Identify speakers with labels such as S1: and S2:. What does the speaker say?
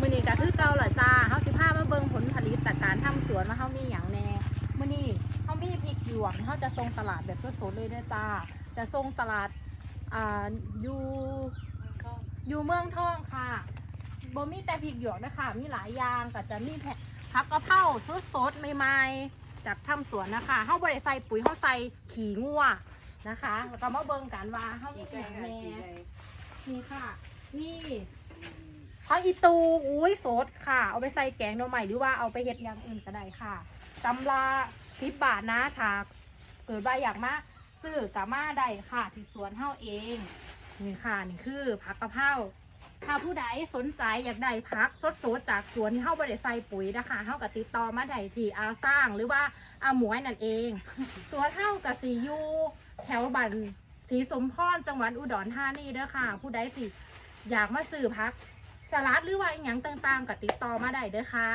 S1: มื้อนี้ก็คือเก่าล่ะจ้าเฮาสิพามาเบิ่งผลผลิตจากการทำสวนว่าเฮามีหยังแน่มื้อนี้เฮามีพริกหยวกเฮาจะส่งตลาดแบบสดๆเลยเด้อจ้า จะส่งตลาดอ่าอยู่อยู่เมืองทองค่ะบ่มีแต่พริกหยวกนะคะมีหลายอย่างก็จะมีแผ่ผักกะเพราสดๆใหม่ๆจากทำสวนนะคะเฮาบ่ได้ใส่ปุ๋ยเฮาใส่ขี้งัวนะคะ แล้วก็มาเบิ่งกันว่าเฮามีหยังแน่นี่ค่ะ นี่ ผักอีตูอุ้ยสดค่ะ เอาไปใส่แกงหน่อใหม่หรือว่าเอาไปเฮ็ดอย่างอื่นก็ได้ค่ะตำราสิบบาทนะถ้าเกิดว่าอยากมาซื้อกะมาได้ค่ะที่สวนเฮาเองนี่ค่ะนี่คือผักกะเพราถ้าผู้ใดสนใจอยากได้ผักสดๆจากสวนที่เฮาบ่ได้ใส่ปุ๋ยนะคะเฮาก็ติดต่อมาได้ที่อาสร้างหรือว่าอาหมวยนั่นเอง สวนเฮากับสียูแถวบันสีสมพรจังหวัดอุดรธานีเด้อค่ะ ผู้ใดสิอยากมาซื้อพัก สลัดหรือว่าอหย่างต่างๆก็ติดต่อมาได้เด้อค่ะ